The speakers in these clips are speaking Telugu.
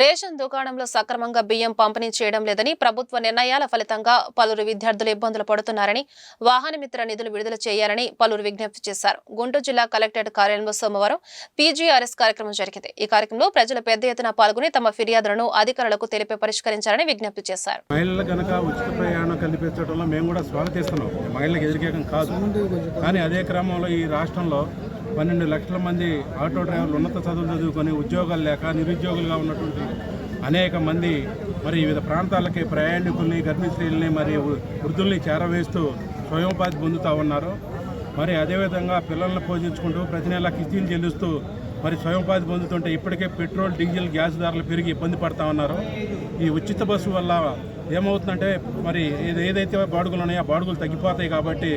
రేషన్ దుకాణంలో సక్రమంగా బియ్యం పంపిణీ చేయడం లేదని ప్రభుత్వ నిర్ణయాల ఫలితంగా పలువురు విద్యార్థులు ఇబ్బందులు పడుతున్నారని వాహనమిత్ర నిధులు విడుదల చేయాలని పలువురు విజ్ఞప్తి చేశారు. గుంటూరు జిల్లా కలెక్టరేట్ కార్యాలయంలో సోమవారం పీజీఆర్ఎస్ కార్యక్రమం జరిగింది. ఈ కార్యక్రమంలో ప్రజలు పెద్ద ఎత్తున పాల్గొని తమ ఫిర్యాదులను అధికారులకు తెలిపి పరిష్కరించాలని విజ్ఞప్తి చేశారు. మహిళలు కనుక ఉచిత ప్రయాణం కల్పించడంలో మేము కూడా స్వాగతిస్తున్నాం. మహిళలకు ఎదురుకేకం కాదు. కానీ అదే క్రమంలో ఈ రాష్ట్రంలో పన్నెండు లక్షల మంది ఆటో డ్రైవర్లు ఉన్నత చదువులు చదువుకొని ఉద్యోగాలు లేక నిరుద్యోగులుగా ఉన్నటువంటి అనేక మంది మరి వివిధ ప్రాంతాలకి ప్రయాణికుల్ని గర్భిణీ స్త్రీలని మరి వృద్ధుల్ని చేరవేస్తూ స్వయం ఉపాధి పొందుతూ ఉన్నారు. మరి అదేవిధంగా పిల్లల్ని పోషించుకుంటూ ప్రతి నెల కిస్తీలు చెల్లిస్తూ మరి స్వయం ఉపాధి పొందుతుంటే ఇప్పటికే పెట్రోల్ డీజిల్ గ్యాస్ ధరలు పెరిగి ఇబ్బంది పడతా ఉన్నారు. ఈ ఉచిత బస్సు వల్ల ఏమవుతుందంటే మరి ఏదైతే బాడుగులు ఉన్నాయో ఆ బాడుగులు తగ్గిపోతాయి కాబట్టి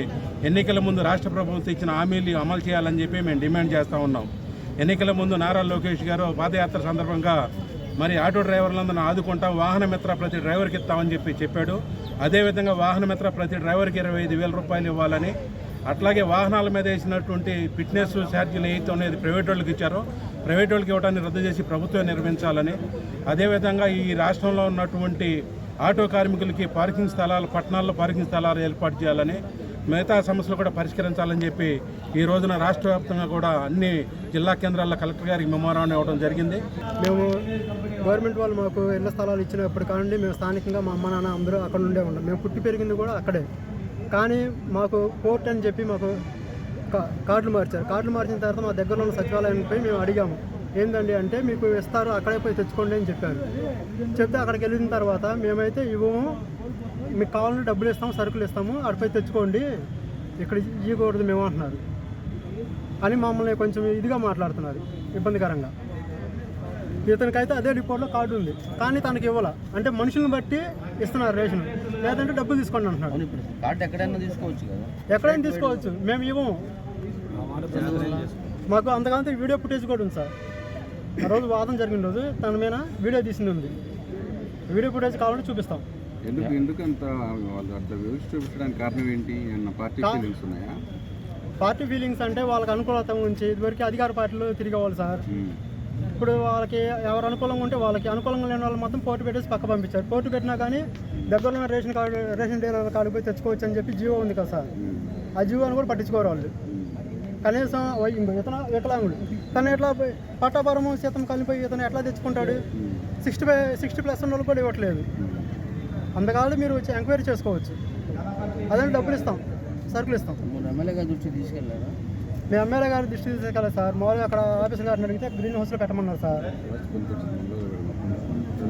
ఎన్నికల ముందు రాష్ట్ర ప్రభుత్వం ఇచ్చిన హామీలు అమలు చేయాలని చెప్పి మేము డిమాండ్ చేస్తూ ఉన్నాం. ఎన్నికల ముందు నారా లోకేష్ గారు పాదయాత్ర సందర్భంగా మరి ఆటో డ్రైవర్లందరూ ఆదుకుంటాం వాహన మిత్ర ప్రతి డ్రైవర్కి ఇస్తామని చెప్పి చెప్పాడు. అదేవిధంగా వాహన మిత్ర ప్రతి డ్రైవర్కి ఇరవై ఐదు వేల రూపాయలు ఇవ్వాలని అట్లాగే వాహనాల మీద వేసినటువంటి ఫిట్నెస్ ఛార్జీలు ఏవైతే ఉన్నాయో ప్రైవేట్ వాళ్ళకి ఇచ్చారో. ప్రైవేట్ వాళ్ళకి ఇవ్వడాన్ని రద్దు చేసి ప్రభుత్వం నిర్మించాలని అదేవిధంగా ఈ రాష్ట్రంలో ఉన్నటువంటి ఆటో కార్మికులకి పార్కింగ్ స్థలాలు పట్టణాల్లో పార్కింగ్ స్థలాలు ఏర్పాటు చేయాలని మిగతా సమస్యలు కూడా పరిష్కరించాలని చెప్పి ఈ రోజున రాష్ట్ర వ్యాప్తంగా కూడా అన్ని జిల్లా కేంద్రాల్లో కలెక్టర్ గారికి మెమోరాండం ఇవ్వడం జరిగింది. మేము గవర్నమెంట్ వాళ్ళు మాకు ఇళ్ళ స్థలాలు ఇచ్చినప్పుడు కానుండి మేము స్థానికంగా మా అమ్మ నాన్న అందరూ అక్కడ ఉండే ఉన్నాం. మేము పుట్టి పెరిగింది కూడా అక్కడే. కానీ మాకు కోర్ట్ అని చెప్పి మాకు కా- కార్డులు మార్చారు. కార్డులు మార్చిన తర్వాత మా దగ్గరలో ఉన్న సచివాలయానికి పోయి మేము అడిగాము. ఏందండి అంటే మీకు ఇస్తారు అక్కడే పోయి తెచ్చుకోండి అని చెప్పారు. చెప్తే అక్కడికి వెళ్ళిన తర్వాత మేమైతే ఇవ్వము మీకు కావాలంటే డబ్బులు ఇస్తాము సరుకులు ఇస్తాము అక్కడిపోయి తెచ్చుకోండి ఇక్కడ ఇవ్వకూడదు మేము అంటున్నారు. అని మమ్మల్ని కొంచెం ఇదిగా మాట్లాడుతున్నారు ఇబ్బందికరంగా. ఇతనికైతే అదే రిపోర్ట్లో కార్డు ఉంది కానీ తనకి ఇవ్వాల. అంటే మనుషులను బట్టి ఇస్తున్నారు రేషన్ లేదంటే డబ్బులు తీసుకోండి అంటున్నాడు కార్డు ఎక్కడైనా తీసుకోవచ్చు ఎక్కడైనా తీసుకోవచ్చు మేము ఇవ్వము. మాకు అంతకంటే వీడియో ఫుటేజ్ కూడా ఉంది సార్. ఆ రోజు వాదన జరిగిన రోజు తన మీద వీడియో తీసింది ఉంది. వీడియో ఫుటేజ్ కావాలంటే చూపిస్తాం. ఎందుకు ఎందుకు అంత వాళ్ళు అంత వ్యవస్థ చూపించడానికి కారణం ఏంటి? పార్టీ ఫీలింగ్స్ ఉన్నాయా? పార్టీ ఫీలింగ్స్ అంటే వాళ్ళకి అనుకూలత ఉంచి ఇదివరకు అధికార పార్టీలో తిరిగేవాళ్ళు సార్. ఇప్పుడు వాళ్ళకి ఎవరు అనుకూలంగా ఉంటే వాళ్ళకి అనుకూలంగా లేని వాళ్ళు మొత్తం పోటు పెట్టేసి పక్క పంపించారు. పోటు పెట్టినా కానీ దగ్గరలో ఉన్న ration card ration dealer card పోయి తెచ్చుకోవచ్చు అని చెప్పి జీవో ఉంది కదా సార్. ఆ జీవోని కూడా పట్టించుకోరు వాళ్ళు. కనీసం ఇతను వికలాంగుడు. తను ఎట్లా పోయి పట్టాపురము సీతం కలిపి ఇతను ఎట్లా తెచ్చుకుంటాడు. సిక్స్టీ ఫైవ్ సిక్స్టీ ప్లస్ ఉన్న వాళ్ళు కూడా ఇవ్వట్లేదు. అందుకాళ్ళు మీరు వచ్చి ఎంక్వైరీ చేసుకోవచ్చు. అదే డబ్బులు ఇస్తాం సరుకులు ఇస్తాం. మీరు ఎమ్మెల్యే గారి దృష్టి తీసుకెళ్ళారా మీ ఎమ్మెల్యే గారి దృష్టి తీసుకెళ్ళాలి సార్. మామూలుగా అక్కడ ఆఫీసర్ గారిని అడిగితే గ్రీన్ హౌస్లో పెట్టమన్నారు సార్.